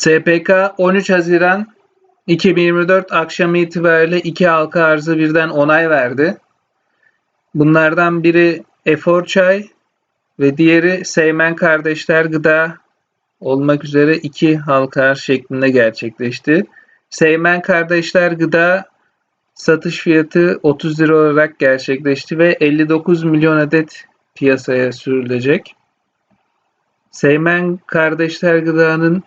SPK 13 Haziran 2024 akşamı itibariyle iki halka arzı birden onay verdi. Bunlardan biri Efor Çay ve diğeri Seymen Kardeşler Gıda olmak üzere iki halka arz şeklinde gerçekleşti. Seymen Kardeşler Gıda satış fiyatı 30 lira olarak gerçekleşti ve 59 milyon adet piyasaya sürülecek. Seymen Kardeşler Gıda'nın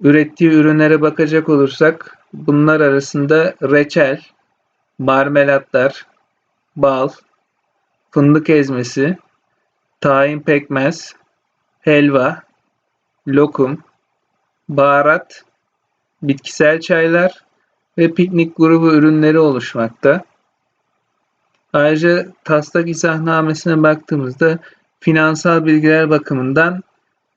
ürettiği ürünlere bakacak olursak bunlar arasında reçel, marmelatlar, bal, fındık ezmesi, tahin pekmez, helva, lokum, baharat, bitkisel çaylar ve piknik grubu ürünleri oluşmakta. Ayrıca taslak izahnamesine baktığımızda finansal bilgiler bakımından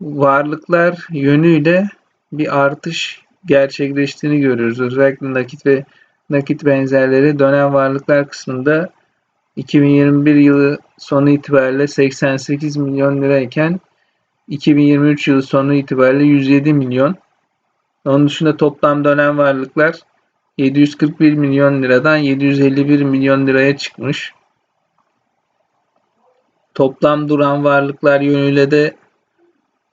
varlıklar yönüyle bir artış gerçekleştiğini görüyoruz. Özellikle nakit ve nakit benzerleri dönem varlıklar kısmında 2021 yılı sonu itibariyle 88 milyon lirayken 2023 yılı sonu itibariyle 107 milyon. Onun dışında toplam dönem varlıklar 741 milyon liradan 751 milyon liraya çıkmış. Toplam duran varlıklar yönüyle de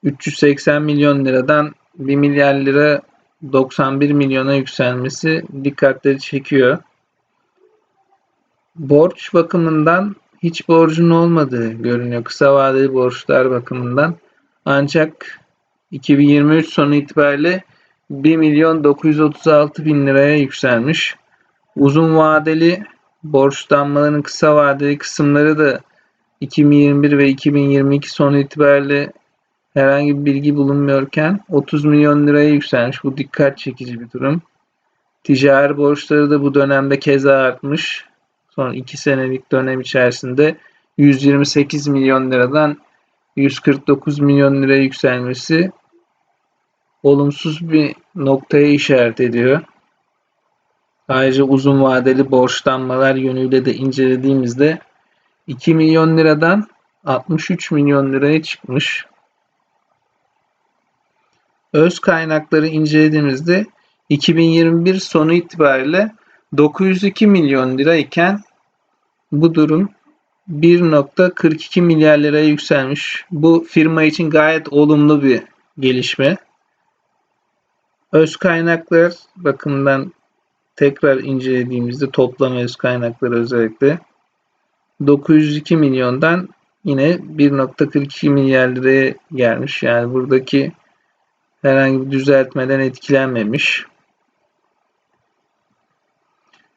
380 milyon liradan 1 milyar lira 91 milyona yükselmesi dikkatleri çekiyor. Borç bakımından hiç borcun olmadığı görünüyor kısa vadeli borçlar bakımından. Ancak 2023 sonu itibariyle 1 milyon 936 bin liraya yükselmiş. Uzun vadeli borçlanmaların kısa vadeli kısımları da 2021 ve 2022 sonu itibariyle herhangi bir bilgi bulunmuyorken 30 milyon liraya yükselmiş. Bu dikkat çekici bir durum. Ticari borçları da bu dönemde keza artmış. Son 2 senelik dönem içerisinde 128 milyon liradan 149 milyon liraya yükselmesi olumsuz bir noktaya işaret ediyor. Ayrıca uzun vadeli borçlanmalar yönüyle de incelediğimizde 2 milyon liradan 63 milyon liraya çıkmış. Öz kaynakları incelediğimizde 2021 sonu itibariyle 902 milyon lira iken bu durum 1.42 milyar liraya yükselmiş. Bu firma için gayet olumlu bir gelişme. Öz kaynaklar bakımından tekrar incelediğimizde toplam öz kaynakları özellikle 902 milyondan yine 1.42 milyar liraya gelmiş. Yani buradaki herhangi bir düzeltmeden etkilenmemiş.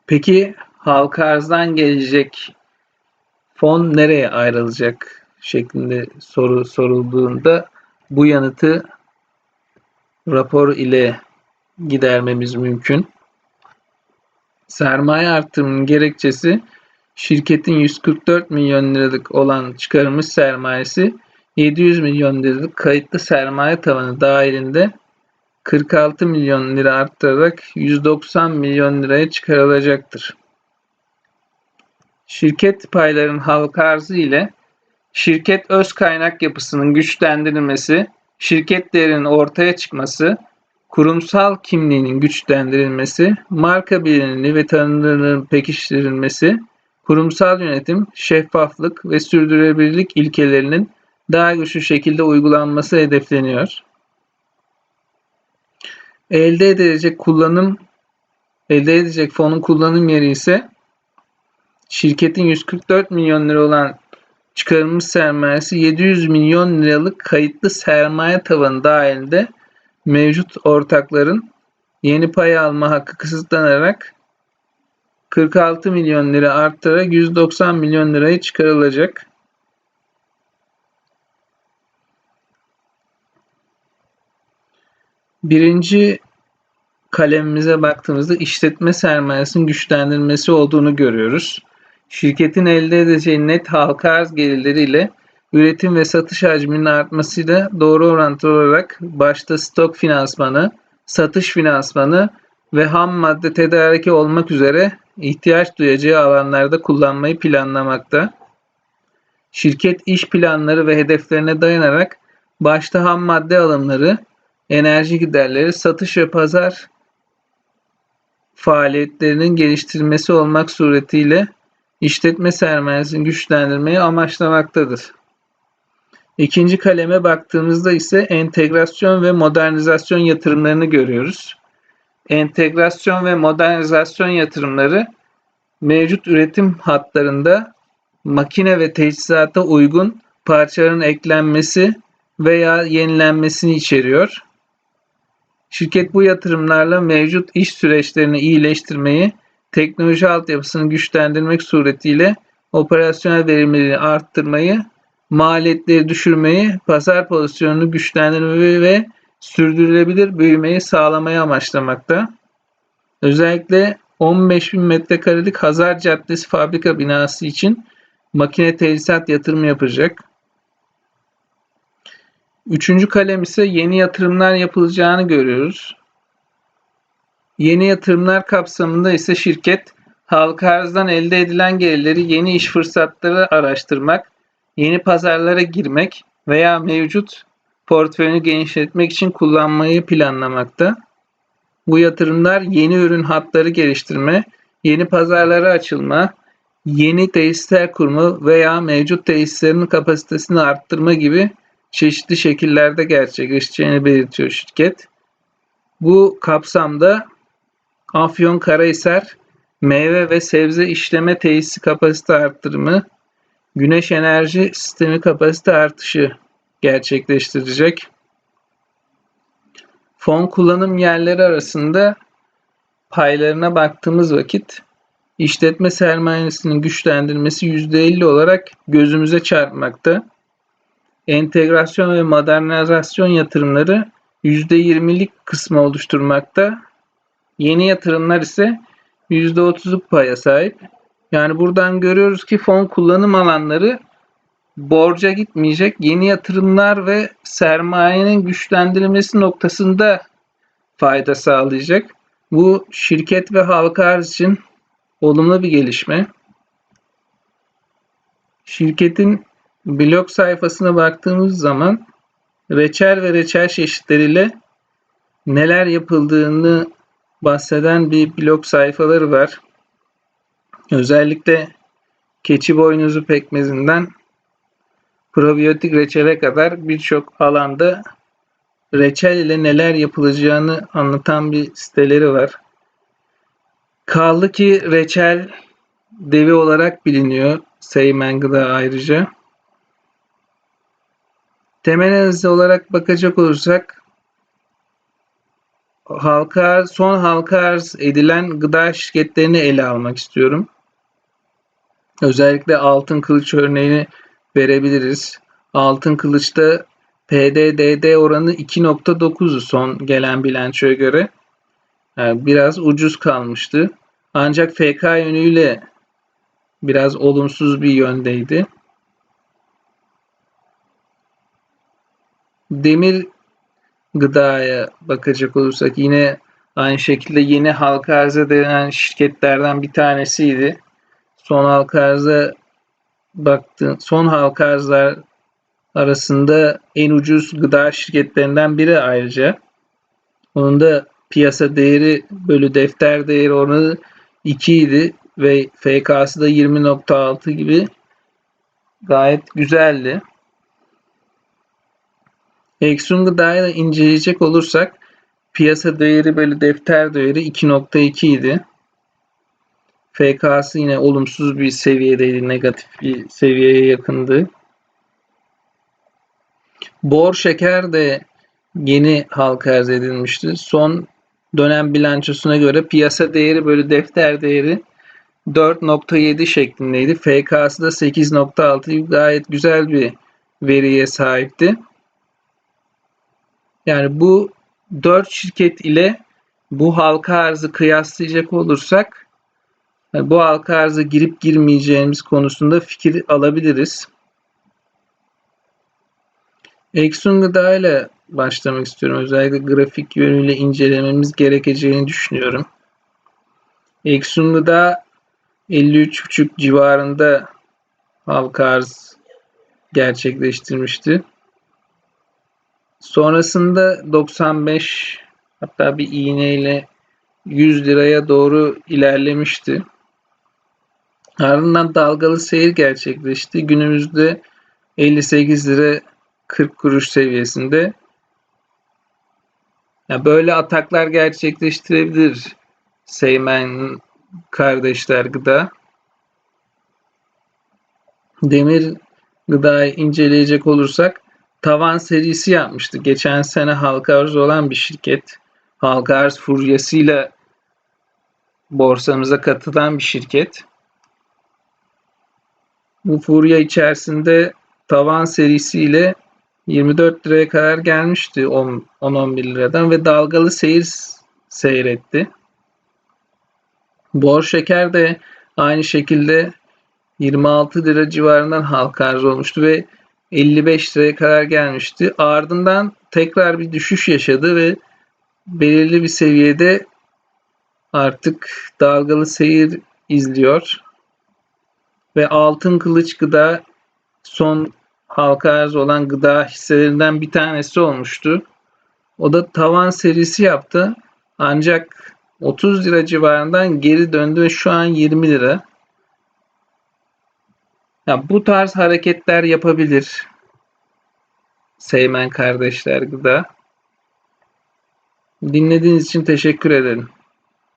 Peki halka arzdan gelecek fon nereye ayrılacak şeklinde soru sorulduğunda bu yanıtı rapor ile gidermemiz mümkün. Sermaye artırımının gerekçesi şirketin 144 milyon liralık olan çıkarılmış sermayesi 700 milyon liralık kayıtlı sermaye tavanı dahilinde 46 milyon lira arttırarak 190 milyon liraya çıkarılacaktır. Şirket paylarının halka arzı ile şirket öz kaynak yapısının güçlendirilmesi, şirket değerinin ortaya çıkması, kurumsal kimliğinin güçlendirilmesi, marka bilinirliği ve tanınırlığının pekiştirilmesi, kurumsal yönetim, şeffaflık ve sürdürülebilirlik ilkelerinin daha güçlü şekilde uygulanması hedefleniyor. Elde edilecek kullanım elde edecek fonun kullanım yeri ise şirketin 144 milyon lira olan çıkarılmış sermayesi 700 milyon liralık kayıtlı sermaye tavanı dahilinde mevcut ortakların yeni pay alma hakkı kısıtlanarak 46 milyon lira arttırarak 190 milyon liraya çıkarılacak. Birinci kalemimize baktığımızda işletme sermayesinin güçlendirilmesi olduğunu görüyoruz. Şirketin elde edeceği net halka arz gelirleriyle üretim ve satış hacminin artmasıyla doğru orantılı olarak başta stok finansmanı, satış finansmanı ve ham madde tedariki olmak üzere ihtiyaç duyacağı alanlarda kullanmayı planlamakta. Şirket iş planları ve hedeflerine dayanarak başta ham madde alımları, enerji giderleri, satış ve pazar faaliyetlerinin geliştirilmesi olmak suretiyle işletme sermayesini güçlendirmeyi amaçlamaktadır. İkinci kaleme baktığımızda ise entegrasyon ve modernizasyon yatırımlarını görüyoruz. Entegrasyon ve modernizasyon yatırımları mevcut üretim hatlarında makine ve teçhizata uygun parçaların eklenmesi veya yenilenmesini içeriyor. Şirket bu yatırımlarla mevcut iş süreçlerini iyileştirmeyi, teknoloji altyapısını güçlendirmek suretiyle operasyonel verimliliği arttırmayı, maliyetleri düşürmeyi, pazar pozisyonunu güçlendirmeyi ve sürdürülebilir büyümeyi sağlamayı amaçlamakta. Özellikle 15.000 metrekarelik Hazar Caddesi fabrika binası için makine tesisat yatırımı yapacak. Üçüncü kalem ise yeni yatırımlar yapılacağını görüyoruz. Yeni yatırımlar kapsamında ise şirket halka arzdan elde edilen gelirleri yeni iş fırsatları araştırmak, yeni pazarlara girmek veya mevcut portföyünü genişletmek için kullanmayı planlamakta. Bu yatırımlar yeni ürün hatları geliştirme, yeni pazarlara açılma, yeni tesisler kurma veya mevcut tesislerin kapasitesini arttırma gibi çeşitli şekillerde gerçekleşeceğini belirtiyor şirket. Bu kapsamda Afyonkarahisar meyve ve sebze işleme tesisi kapasite arttırımı, güneş enerji sistemi kapasite artışı gerçekleştirecek. Fon kullanım yerleri arasında paylarına baktığımız vakit işletme sermayesinin güçlendirmesi %50 olarak gözümüze çarpmakta. Entegrasyon ve modernizasyon yatırımları %20'lik kısmı oluşturmakta. Yeni yatırımlar ise %30'luk paya sahip. Yani buradan görüyoruz ki fon kullanım alanları borca gitmeyecek. Yeni yatırımlar ve sermayenin güçlendirilmesi noktasında fayda sağlayacak. Bu şirket ve halka arz için olumlu bir gelişme. Şirketin blog sayfasına baktığımız zaman reçel ve reçel çeşitleriyle neler yapıldığını bahseden bir blog sayfaları var. Özellikle keçi boynuzu pekmezinden probiyotik reçele kadar birçok alanda reçel ile neler yapılacağını anlatan bir siteleri var. Kaldı ki reçel devi olarak biliniyor Seymen Gıda ayrıca. Temel analizi olarak bakacak olursak halka son halka arz edilen gıda şirketlerini ele almak istiyorum. Özellikle altın kılıç örneğini verebiliriz. Altın kılıçta PDDD oranı 2.9'u son gelen bilançoya göre. Yani biraz ucuz kalmıştı. Ancak FK yönüyle biraz olumsuz bir yöndeydi. Demir gıdaya bakacak olursak yine aynı şekilde yeni halka arz edilen şirketlerden bir tanesiydi. Son halka arza baktığın son halka arzlar arasında en ucuz gıda şirketlerinden biri ayrıca. Onun da piyasa değeri bölü defter değeri oranı 2 idi ve FK'sı da 20.6 gibi gayet güzeldi. Exxon Gıda'yı da inceleyecek olursak piyasa değeri bölü defter değeri 2.2 idi. FK'sı yine olumsuz bir seviyedeydi. Negatif bir seviyeye yakındı. Bor şeker de yeni halka arz edilmişti. Son dönem bilançosuna göre piyasa değeri bölü defter değeri 4.7 şeklindeydi. FK'sı da 8.6 gayet güzel bir veriye sahipti. Yani bu 4 şirket ile bu halka arzı kıyaslayacak olursak bu halka arza girip girmeyeceğimiz konusunda fikir alabiliriz. Exxon Gıda ile başlamak istiyorum. Özellikle grafik yönüyle incelememiz gerekeceğini düşünüyorum. Exxon Gıda 53.5 civarında halka arz gerçekleştirmişti. Sonrasında 95 hatta bir iğneyle 100 liraya doğru ilerlemişti. Ardından dalgalı seyir gerçekleşti. Günümüzde 58 lira 40 kuruş seviyesinde. Ya böyle ataklar gerçekleştirebilir Seymen kardeşler gıda. Demir gıdayı inceleyecek olursak tavan serisi yapmıştı. Geçen sene halka arz olan bir şirket. Halka arz furyasıyla borsamıza katılan bir şirket. Bu furya içerisinde tavan serisiyle 24 liraya kadar gelmişti 10-11 liradan ve dalgalı seyir seyretti. Bor şeker de aynı şekilde 26 lira civarından halka arz olmuştu ve 55 liraya kadar gelmişti. Ardından tekrar bir düşüş yaşadı ve belirli bir seviyede artık dalgalı seyir izliyor. Ve altın kılıç gıda son halka arz olan gıda hisselerinden bir tanesi olmuştu. O da tavan serisi yaptı. Ancak 30 lira civarından geri döndü ve şu an 20 lira. Ya bu tarz hareketler yapabilir. Seymen kardeşler gıda. Dinlediğiniz için teşekkür ederim.